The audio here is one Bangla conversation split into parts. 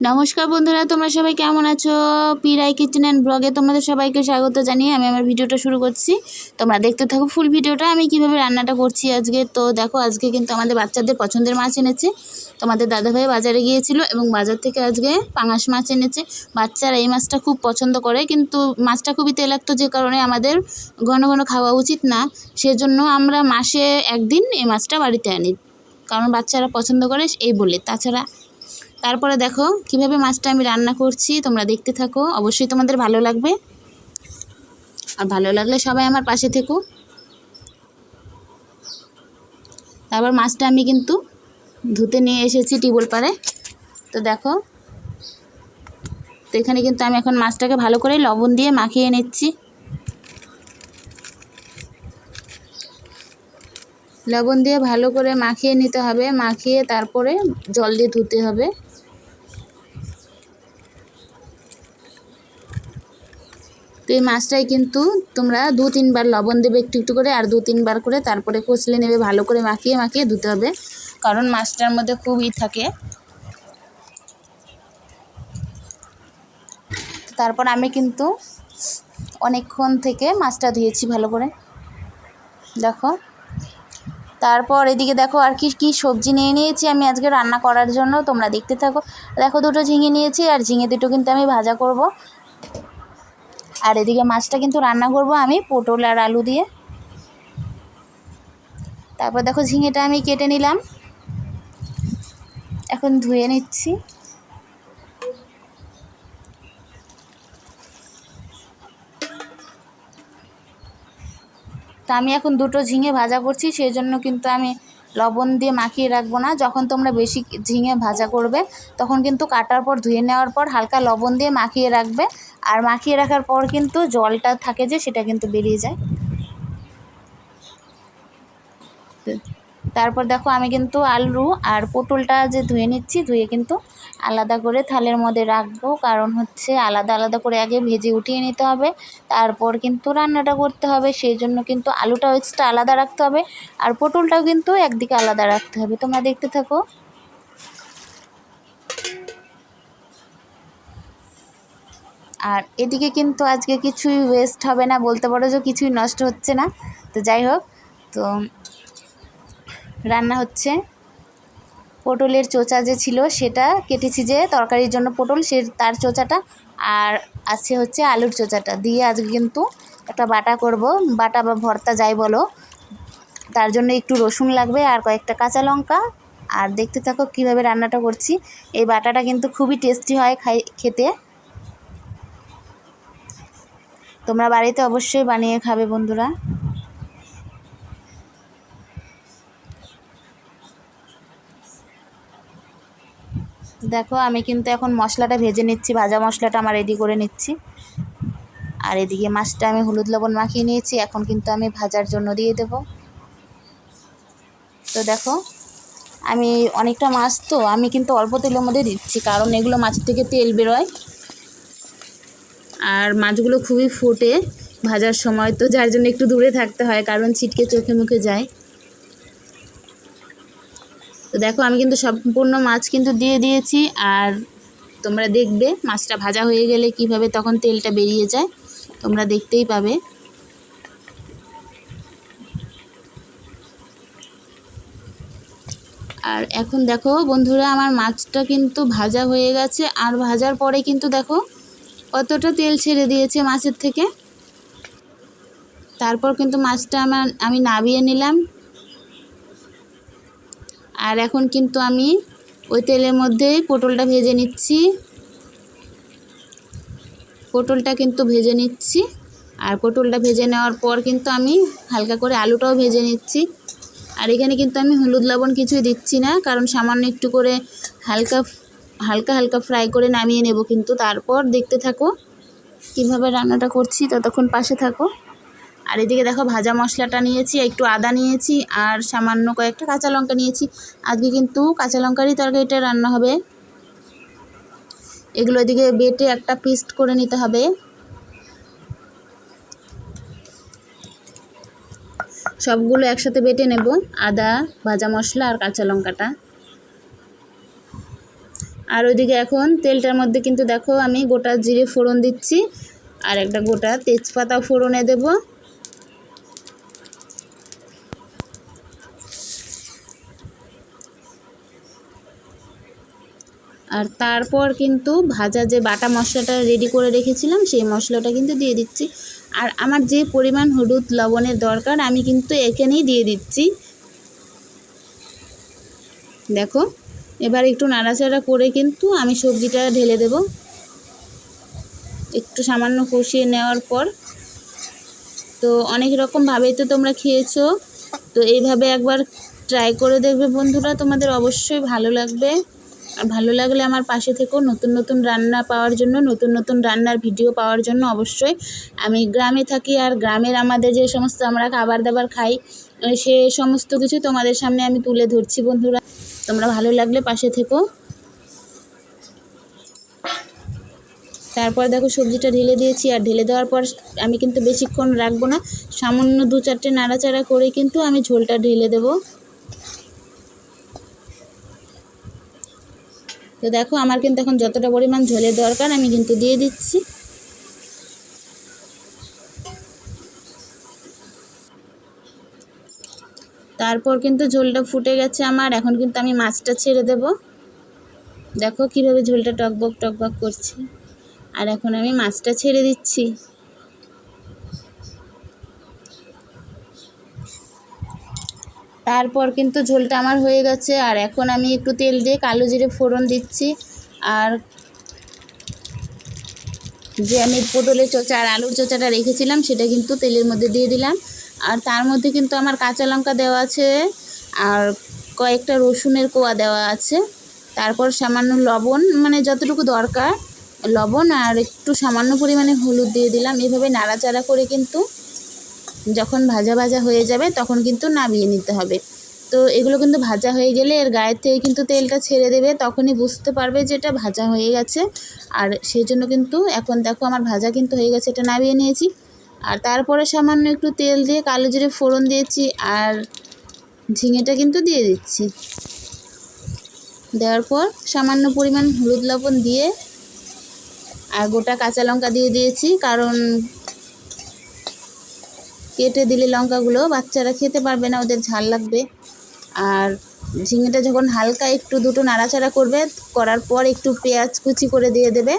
নমস্কার বন্ধুরা, তোমরা সবাই কেমন আছো? পিরাই কিচেন অ্যান্ড ব্লগে তোমাদের সবাইকে স্বাগত জানিয়ে আমি আমার ভিডিওটা শুরু করছি। তোমরা দেখতে থাকো ফুল ভিডিওটা, আমি কীভাবে রান্নাটা করছি আজকে? তো দেখো, আজকে কিন্তু আমাদের বাচ্চাদের পছন্দের মাছ এনেছে। তোমাদের দাদাভাই বাজারে গিয়েছিল এবং বাজার থেকে আজকে পাঙাশ মাছ এনেছে। বাচ্চারা এই মাছটা খুব পছন্দ করে, কিন্তু মাছটা খুবই তেলাক্ত, যে কারণে আমাদের ঘন ঘন খাওয়া উচিত না। সেজন্য আমরা মাসে একদিন এই মাছটা বাড়িতে আনি। কারণ বাচ্চারা পছন্দ করে এই বলে। তাছাড়া তারপরে দেখো, কীভাবে মাছটা আমি রান্না করছি, তোমরা দেখতে থাকো। অবশ্যই তোমাদের ভালো লাগবে। আর ভালো লাগলে সবাই আমার পাশে থেকো। তারপর মাছটা আমি কিন্তু ধুতে নিয়ে এসেছি টিউবওয়েল পাড়ে। তো দেখো, তো এখানে কিন্তু আমি এখন মাছটাকে ভালো করে লবণ দিয়ে মাখিয়ে নিচ্ছি। লবণ দিয়ে ভালো করে মাখিয়ে নিতে হবে, মাখিয়ে তারপরে জল দিয়ে ধুতে হবে। তো এই মাছটাই কিন্তু তোমরা দু তিনবার লবণ দেবে একটু একটু করে, আর দু তিনবার করে তারপরে কচলে নেবে, ভালো করে মাখিয়ে মাখিয়ে ধুতে হবে। কারণ মাছটার মধ্যে খুব ই থাকে। তারপর আমি কিন্তু অনেকক্ষণ থেকে মাছটা ধুয়েছি ভালো করে। দেখো। তারপর এদিকে দেখো আর কি কি সবজি নিয়ে নিয়েছি আমি আজকে রান্না করার জন্য, তোমরা দেখতে থাকো। দেখো দুটো ঝিঙে নিয়েছি, আর ঝিঙে দুটো কিন্তু আমি ভাজা করব। আর এদিকে মাছটা কিন্তু রান্না করব আমি, পটল আর আলু দিয়ে। তারপর দেখো ঝিঙেটা আমি কেটে নিলাম। এখন ধুয়ে নিচ্ছি। তা আমি এখন দুটো ঝিঙে ভাজা করছি সেই জন্য কিন্তু আমি লবণ দিয়ে মাখিয়ে রাখব না। যখন তোমরা বেশি ঝিঙে ভাজা করবে, তখন কিন্তু কাটার পর, ধুয়ে নেওয়ার পর হালকা লবণ দিয়ে মাখিয়ে রাখবে। আর মাখিয়ে রাখার পর কিন্তু জলটা থাকে যে, সেটা কিন্তু বেরিয়ে যায়। তারপর দেখো আমি কিন্তু আলু আর পটলটা যে ধুয়ে নিচ্ছি, ধুয়ে কিন্তু আলাদা করে থালের মধ্যে রাখব। কারণ হচ্ছে আলাদা আলাদা করে আগে ভেজে উঠিয়ে নিতে হবে, তারপর কিন্তু রান্নাটা করতে হবে। সেই জন্য কিন্তু আলুটাও এক্সট্রা আলাদা রাখতে হবে আর পটলটাও কিন্তু একদিকে আলাদা রাখতে হবে। তোমরা দেখতে থাকো। আর এদিকে কিন্তু আজকে কিছুই ওয়েস্ট হবে না, বলতে পারো যে কিছুই নষ্ট হচ্ছে না। তো যাই হোক, তো রান্না হচ্ছে। পটলের চোচা যে ছিল সেটা কেটেছি যে তরকারির জন্য পটল, সে তার চোচাটা। আর আছে হচ্ছে আলুর চোচাটা। দিয়ে আজকে কিন্তু একটা বাটা করব। বাটা বা ভর্তা যাই বলো, তার জন্য একটু রসুন লাগবে আর কয়েকটা কাঁচা লঙ্কা। আর দেখতে থাকো কীভাবে রান্নাটা করছি। এই বাটাটা কিন্তু খুবই টেস্টি হয় খাই, খেতে। তোমরা বাড়িতে অবশ্যই বানিয়ে খাবে, বন্ধুরা। দেখো, আমি কিন্তু এখন মশলাটা ভেজে নিচ্ছি, ভাজা মশলাটা আমার রেডি করে নিচ্ছি। আর এদিকে মাছটা আমি হলুদ লবণ মাখিয়ে নিয়েছি, এখন কিন্তু আমি ভাজার জন্য দিয়ে দেব। তো দেখো, আমি অনেকটা মাছ তো, আমি কিন্তু অল্প তেলের মধ্যে দিচ্ছি, কারণ এগুলো মাছ থেকে তেল বেরোয়। আর মাছগুলো খুবই ফোটে ভাজার সময়, তো যার জন্য একটু দূরে থাকতে হয়, কারণ ছিটকে চোখে মুখে যায়। তো দেখো, আমি কিন্তু সম্পূর্ণ মাছ কিন্তু দিয়ে দিয়েছি, আর তোমরা দেখবে মাছটা ভাজা হয়ে গেলে কীভাবে তখন তেলটা বেরিয়ে যায়, তোমরা দেখতেই পাবে। আর এখন দেখো বন্ধুরা, আমার মাছটা কিন্তু ভাজা হয়ে গেছে, আর ভাজার পরে কিন্তু দেখো কতটা তেল ছেড়ে দিয়েছে মাছের থেকে। তারপর কিন্তু মাছটা আমার, আমি নাবিয়ে নিলাম। আর এখন কিন্তু আমি ওই তেলের মধ্যেই পটলটা ভেজে নিচ্ছি। পটলটা কিন্তু ভেজে নিচ্ছি। আর পটলটা ভেজে নেওয়ার পর কিন্তু আমি হালকা করে আলুটাও ভেজে নিচ্ছি। আর এখানে কিন্তু আমি হলুদ লবণ কিছুই দিচ্ছি না, কারণ সামান্য একটু করে হালকা হালকা হালকা ফ্রাই করে নামিয়ে নেব কিন্তু। তারপর দেখতে থাকো কীভাবে রান্নাটা করছি, ততক্ষণ পাশে থাকো। আর এদিকে দেখো ভাজা মশলাটা নিয়েছি, একটু আদা নিয়েছি আর সামান্য কয়েকটা কাঁচা লঙ্কা নিয়েছি। আজকে কিন্তু কাঁচা লঙ্কারই তরকারিটা রান্না হবে। এগুলো এদিকে বেটে একটা পেস্ট করে নিতে হবে। সবগুলো একসাথে বেটে নেব, আদা, ভাজা মশলা আর কাঁচা লঙ্কাটা। আর ওইদিকে এখন তেলটার মধ্যে কিন্তু দেখো আমি গোটা জিরে ফোড়ন দিচ্ছি, আর একটা গোটা তেজপাতা ফোড়নে দেব। আর তারপর কিন্তু ভাজা যে বাটা মশলাটা রেডি করে রেখেছিলাম, সেই মশলাটা কিন্তু দিয়ে দিচ্ছি। আর আমার যে পরিমাণ হলুদ লবণের দরকার, আমি কিন্তু এখানেই দিয়ে দিচ্ছি। দেখো এবার একটু নাড়াচাড়া করে কিন্তু আমি সবজিটা ঢেলে দেব। একটু সামান্য কষিয়ে নেওয়ার পর। তো অনেক রকমভাবেই তো তোমরা খেয়েছো। তো এইভাবে একবার ট্রাই করে দেখবে বন্ধুরা, তোমাদের অবশ্যই ভালো লাগবে। ভালো লাগলে আমার পাশে থেকেও নতুন নতুন রান্না পাওয়ার জন্য, নতুন নতুন রান্নার ভিডিও পাওয়ার জন্য অবশ্যই। আমি গ্রামে থাকি আর গ্রামের আমাদের যে সমস্ত আমরা খাবার দাবার খাই সে সমস্ত কিছু তোমাদের সামনে আমি তুলে ধরছি বন্ধুরা। তোমরা ভালো লাগলে পাশে থেকো। তারপর দেখো সবজিটা ঢেলে দিয়েছি, আর ঢেলে দেওয়ার পর আমি কিন্তু বেশিক্ষণ রাখব না। সামান্য দু চারটে নাড়াচাড়া করে কিন্তু আমি ঝোলটা ঢেলে দেবো। তো দেখো, আমার কিন্তু এখন যতটা পরিমাণ ঝোলের দরকার, আমি কিন্তু দিয়ে দিচ্ছি। তারপর কিন্তু ঝোলটা ফুটে গেছে আমার, এখন কিন্তু আমি মাছটা ছেড়ে দেব। দেখো কীভাবে ঝোলটা টকবক টকবক করছে। আর এখন আমি মাছটা ছেড়ে দিচ্ছি। তারপর কিন্তু ঝোলটা আমার হয়ে গেছে, আর এখন আমি একটু তেল দিয়ে কালো জিরে ফোড়ন দিচ্ছি, আর যে আমি পটলের চোচা আর আলুর চোচাটা রেখেছিলাম সেটা কিন্তু তেলের মধ্যে দিয়ে দিলাম, আর তার মধ্যে কিন্তু আমার কাঁচা লঙ্কা দেওয়া আছে, আর কয়েকটা রসুনের কোয়া দেওয়া আছে, তারপর সামান্য লবণ মানে যতটুকু দরকার লবণ, আর একটু সামান্য পরিমাণে হলুদ দিয়ে দিলাম, এভাবে নাড়াচাড়া করে কিন্তু যখন ভাজা ভাজা হয়ে যাবে তখন কিন্তু নামিয়ে নিতে হবে। তো এগুলো কিন্তু ভাজা হয়ে গেলে এর গায়ের থেকে কিন্তু তেলটা ছেড়ে দেবে, তখনই বুঝতে পারবে যে এটা ভাজা হয়ে গেছে। আর সেই জন্য কিন্তু এখন দেখো আমার ভাজা কিন্তু হয়ে গেছে, এটা নামিয়ে নিয়েছি। আর তারপরে সামান্য একটু তেল দিয়ে কালো জিরে ফোড়ন দিয়েছি আর ঝিঙেটা কিন্তু দিয়ে দিচ্ছি। দেওয়ার পর সামান্য পরিমাণ হলুদ লবণ দিয়ে আর গোটা কাঁচা লঙ্কা দিয়ে দিয়েছি, কারণ কেটে দিলে লঙ্কাগুলো বাচ্চারা খেতে পারবে না, ওদের ঝাল লাগবে। আর ঝিঙেটা যখন হালকা একটু দুটো নাড়াচাড়া করবে, করার পর একটু পেঁয়াজ কুচি করে দিয়ে দেবে।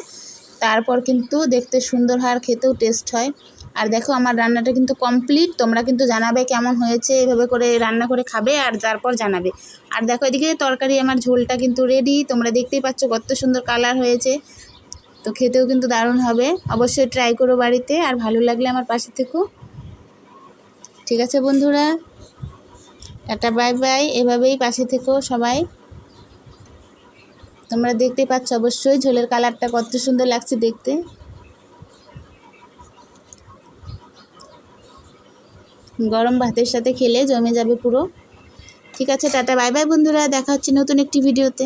তারপর কিন্তু দেখতে সুন্দর হয় আর খেতেও টেস্ট হয়। আর দেখো আমার রান্নাটা কিন্তু কমপ্লিট তোমরা কিন্তু জানাবে কেমন হয়েছে, এভাবে করে রান্না করে খাবে আর তারপর জানাবে। আর দেখো এদিকে তরকারি, আমার ঝোলটা কিন্তু রেডি তোমরা দেখতেই পাচ্ছ কত সুন্দর কালার হয়েছে। তো খেতেও কিন্তু দারুণ হবে, অবশ্যই ট্রাই করো বাড়িতে, আর ভালো লাগলে আমার পাশে থেকো। ঠিক আছে, বন্ধুরা? Tata, bye bye. এভাবেই পাশে থেকো সবাই। তোমরা দেখতে পাচ্ছ অবশ্যই ঝোলের কালারটা কত সুন্দর লাগছে দেখতে। গরম ভাতের সাথে খেলে জমে যাবে পুরো। ঠিক আছে, টাটা, বাই বাই, বন্ধুরা। দেখা হচ্ছে নতুন একটি ভিডিওতে।